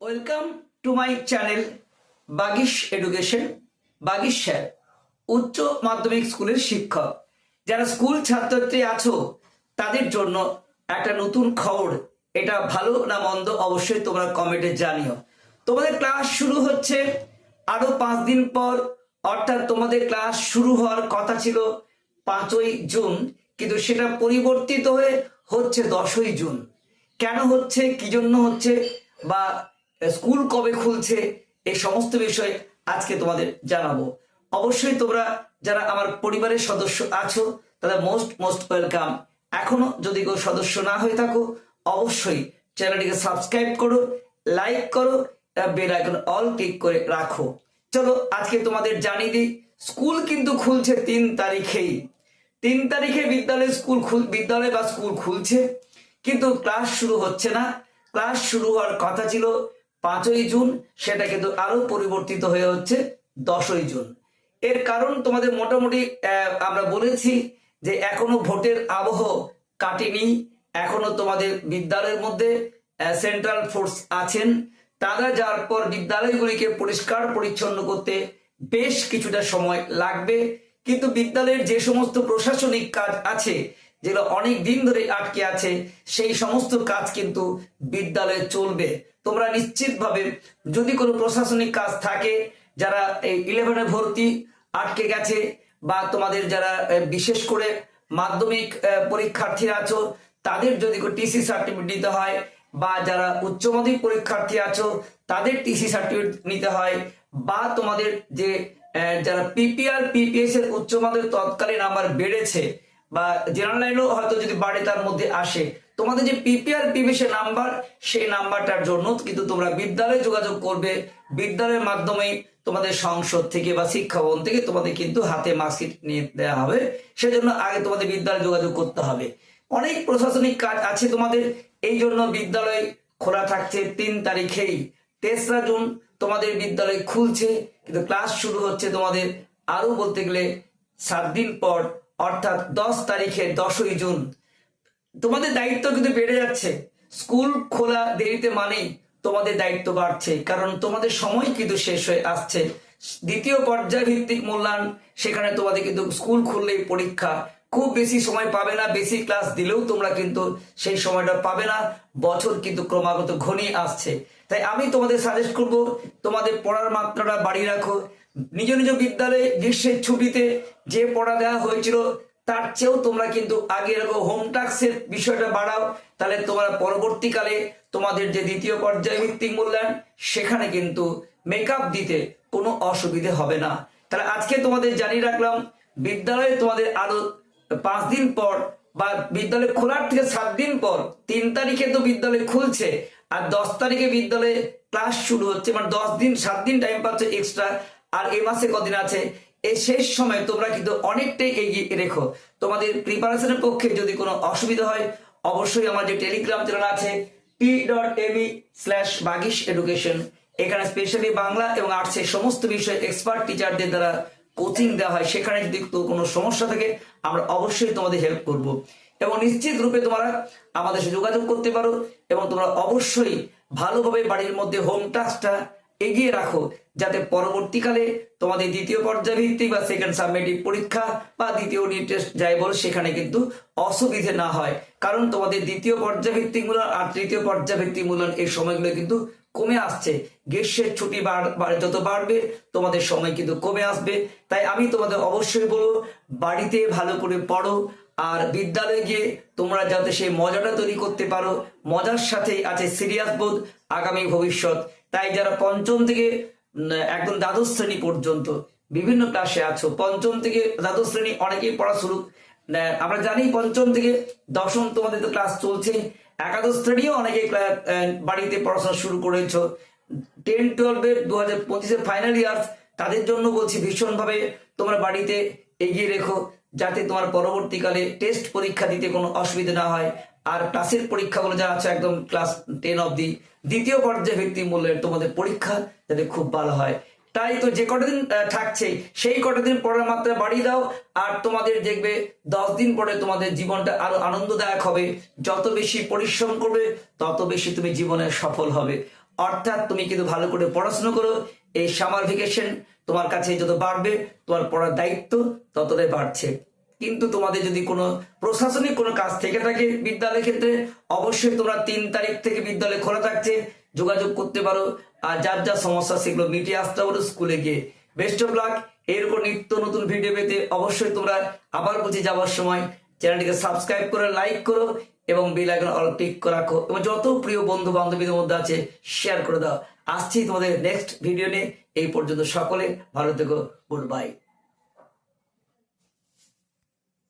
Welcome to my channel Bagish education Bagish sir উচ্চ মাধ্যমিক স্কুলের শিক্ষক। যারা স্কুল ছাত্রছাত্রী আছো, তাদের জন্য একটা নতুন খবর। এটা ভালো না মন্দ অবশ্যই তোমরা কমেন্টে জানিও। তোমাদের ক্লাস শুরু হচ্ছে আরও পাঁচ দিন পর। অর্থাৎ তোমাদের ক্লাস শুরু হওয়ার কথা ছিল পাঁচই জুন, কিন্তু সেটা পরিবর্তিত হয়ে হচ্ছে দশই জুন। কেন হচ্ছে, কি জন্য হচ্ছে, বা স্কুল কবে খুলছে, এই সমস্ত বিষয় আজকে তোমাদের জানাব। অবশ্যই তোমরা যারা আমার পরিবারের সদস্য আছো, তারা মোস্ট মোস্ট ওয়েলকাম এখনও যদি কেউ সদস্য না হয়ে থাকো, অবশ্যই চ্যানেলটিকে সাবস্ক্রাইব করো লাইক করো বেল আইকন অল ক্লিক করে রাখো। চলো আজকে তোমাদের জানিয়ে দিই, স্কুল কিন্তু খুলছে তিন তারিখেই। তিন তারিখে বিদ্যালয় স্কুল খুল, বিদ্যালয় বা স্কুল খুলছে, কিন্তু ক্লাস শুরু হচ্ছে না। ক্লাস শুরু হওয়ার কথা ছিল পাঁচই জুন, সেটা কিন্তু আরও পরিবর্তিত হয়ে হচ্ছে দশই জুন। এর কারণ তোমাদের মোটামুটি আমরা বলেছি যে এখনও ভোটের আবহ কাটেনি। এখনও তোমাদের বিদ্যালয়ের মধ্যে সেন্ট্রাল ফোর্স আছেন। তারা যাওয়ার পর বিদ্যালয়গুলিকে পরিষ্কার পরিচ্ছন্ন করতে বেশ কিছুটা সময় লাগবে। কিন্তু বিদ্যালয়ের যে সমস্ত প্রশাসনিক কাজ আছে, যেগুলো অনেক দিন ধরে আটকে আছে, সেই সমস্ত কাজ কিন্তু বিদ্যালয়ে চলবে। তোমরা নিশ্চিতভাবে যদি কোনো প্রশাসনিক কাজ থাকে, যারা এই ইলেভেনে ভর্তি আটকে গেছে বা তোমাদের যারা বিশেষ করে মাধ্যমিক পরীক্ষার্থী আছো, তাদের যদি টিসি সার্টিফিকেট দিতে হয় বা যারা উচ্চ মাধ্যমিক পরীক্ষার্থী আছো, তাদের টিসি সার্টিফিকেট নিতে হয় বা তোমাদের যে যারা পিপিআর পিপিএস এর উচ্চ মাধ্যমিক তৎকালীন আমার বেড়েছে বা জেনারেল লাইনও হয়তো যদি বাড়ে তার মধ্যে আসে। তোমাদের যে পিপিআর এর নাম্বার, সেই নাম্বারটার জন্য কিন্তু তোমরা বিদ্যালয়ে যোগাযোগ করবে। বিদ্যালয়ের মাধ্যমে তোমাদের সংসদ থেকে বা শিক্ষা ভবন থেকে তোমাদের কিন্তু হাতে মার্কশিট নিয়ে দেওয়া হবে। সেজন্য আগে তোমাদের বিদ্যালয়ে যোগাযোগ করতে হবে। অনেক প্রশাসনিক কাজ আছে তোমাদের। এই জন্য বিদ্যালয় খোলা থাকছে তিন তারিখেই। তেসরা জুন তোমাদের বিদ্যালয় খুলছে। কিন্তু ক্লাস শুরু হচ্ছে তোমাদের আরও বলতে গেলে সাত দিন পর অর্থাৎ দশ তারিখে দশই জুন। তোমাদের দায়িত্ব কিন্তু বেড়ে যাচ্ছে। স্কুল খোলা দেরিতে মানেই তোমাদের দায়িত্ব বাড়ছে, কারণ তোমাদের সময় কিন্তু শেষ হয়ে আসছে। দ্বিতীয় পর্যায় ভিত্তিক মূল্যায়ন, সেখানে তোমাদের কিন্তু স্কুল খুললেই পরীক্ষা। খুব বেশি সময় পাবে না, বেশি ক্লাস দিলেও তোমরা কিন্তু সেই সময়টা পাবে না। বছর কিন্তু ক্রমাগত ঘনিয়ে আসছে। তাই আমি তোমাদের সাজেস্ট করব, তোমাদের পড়ার মাত্রাটা বাড়িয়ে রাখো। নিজ নিজ বিদ্যালয়ে গ্রীষ্মের ছুটিতে যে পড়া দেওয়া হয়েছিল, তার চেয়েও তোমরা কিন্তু আগে এরকম হোম বিষয়টা বাড়াও, তাহলে তোমরা পরবর্তীকালে তোমাদের যে দ্বিতীয় পর্যায় ভিত্তিক মূল্যায়ন, সেখানে কিন্তু মেকআপ দিতে কোনো অসুবিধে হবে না। তাহলে আজকে তোমাদের জানিয়ে রাখলাম, বিদ্যালয়ে তোমাদের আরও পাঁচ দিন পর বা বিদ্যালয় খোলার থেকে সাত দিন পর, তিন তারিখে তো বিদ্যালয় খুলছে, আর দশ তারিখে বিদ্যালয়ে ক্লাস শুরু হচ্ছে মানে দশ দিন, সাত দিন টাইম পাচ্ছে এক্সট্রা আর এ মাসে কদিন আছে? এই শেষ সময় তোমরা কিন্তু অনেকটাই এগিয়ে রেখো। তোমাদের প্রিপারেশনের পক্ষে যদি কোনো অসুবিধা হয়, অবশ্যই আমার যে টেলিগ্রাম চ্যানেল আছে T dot me slash Bagish education এখানে স্পেশালি বাংলা এবং আর্টসের সমস্ত বিষয়ে এক্সপার্ট টিচারদের দ্বারা কোচিং দেওয়া হয়। সেখানে যদি কোনো সমস্যা থাকে, আমরা অবশ্যই তোমাদের হেল্প করব। এবং নিশ্চিত রূপে তোমরা আমাদের সাথে যোগাযোগ করতে পারো এবং তোমরা অবশ্যই ভালোভাবে বাড়ির মধ্যে হোম টাস্কটা এগিয়ে রাখো, যাতে পরবর্তীকালে তোমাদের দ্বিতীয় পর্যায় ভিত্তিক বা সেকেন্ড সাবমেটিভ পরীক্ষা বা দ্বিতীয় টেস্ট যাই বলো, সেখানে কিন্তু অসুবিধে না হয়। কারণ তোমাদের দ্বিতীয় পর্যায় ভিত্তিক আর তৃতীয় পর্যায় ভিত্তিক এই সময়গুলো কিন্তু কমে আসছে। গ্রীষ্মের ছুটি যত বাড়বে, তোমাদের সময় কিন্তু কমে আসবে। তাই আমি তোমাদের অবশ্যই বলব, বাড়িতে ভালো করে পড়ো আর বিদ্যালয়ে গিয়ে তোমরা যাতে সেই মজাটা তৈরি করতে পারো, মজার সাথেই আছে সিরিয়াস বোধ আগামী ভবিষ্যৎ। তাই যারা পঞ্চম থেকে একদম দ্বাদশ শ্রেণি পর্যন্ত বিভিন্ন ক্লাসে আছো, পঞ্চম থেকে দ্বাদশ শ্রেণি অনেকেই পড়া শুরু আমরা জানি পঞ্চম থেকে দশম তোমাদের তো ক্লাস চলছে, একাদশ শ্রেণীও অনেকে বাড়িতে পড়াশোনা শুরু করেছ। টেন টুয়েলভের দু হাজার পঁচিশের ফাইনাল ইয়ার তাদের জন্য বলছি ভীষণভাবে তোমরা বাড়িতে এগিয়ে রেখো। যাতে তোমার পরবর্তীকালে টেস্ট পরীক্ষা দিতে কোনো অসুবিধা না হয়। আর ক্লাসের পরীক্ষাগুলো যা আছে, একদম ক্লাস টেন অবধি, দ্বিতীয় পর্যায়ে ভিত্তি মূল্যের তোমাদের পরীক্ষা যাতে খুব ভালো হয়। তাই তো যে কটা দিন থাকছে, সেই কটা দিন পড়ার মাত্রা বাড়িয়ে দাও, আর তোমাদের দেখবে দশ দিন পরে তোমাদের জীবনটা আরও আনন্দদায়ক হবে। যত বেশি পরিশ্রম করবে, তত বেশি তুমি জীবনে সফল হবে। অর্থাৎ তুমি কিন্তু ভালো করে পড়াশোনা করো, এই সামার ভেকেশন তোমার কাছে যত বাড়বে, তোমার পড়ার দায়িত্ব ততটাই বাড়ছে। কিন্তু তোমাদের যদি কোনো প্রশাসনিক কোনো কাজ থেকে থাকে বিদ্যালয়ের ক্ষেত্রে, অবশ্যই তোমরা তিন তারিখ থেকে বিদ্যালয় খোলা থাকছে, যোগাযোগ করতে পারো। আর যার যা সমস্যা, সেগুলো মিটিয়ে আসতে পারো স্কুলে গিয়ে। বেস্ট অফ লাক এরকম নিত্য নতুন ভিডিও পেতে অবশ্যই তোমরা আবার বলছি যাওয়ার সময় চ্যানেলটিকে সাবস্ক্রাইব করে, লাইক করো এবং বেল আইকন অল ক্লিক করে রাখো। এবং যত প্রিয় বন্ধু বান্ধবীদের মধ্যে আছে শেয়ার করে দাও। আসছি তোমাদের নেক্সট ভিডিও নিয়ে। এই পর্যন্ত সকলে ভালো থেকো গুড বাই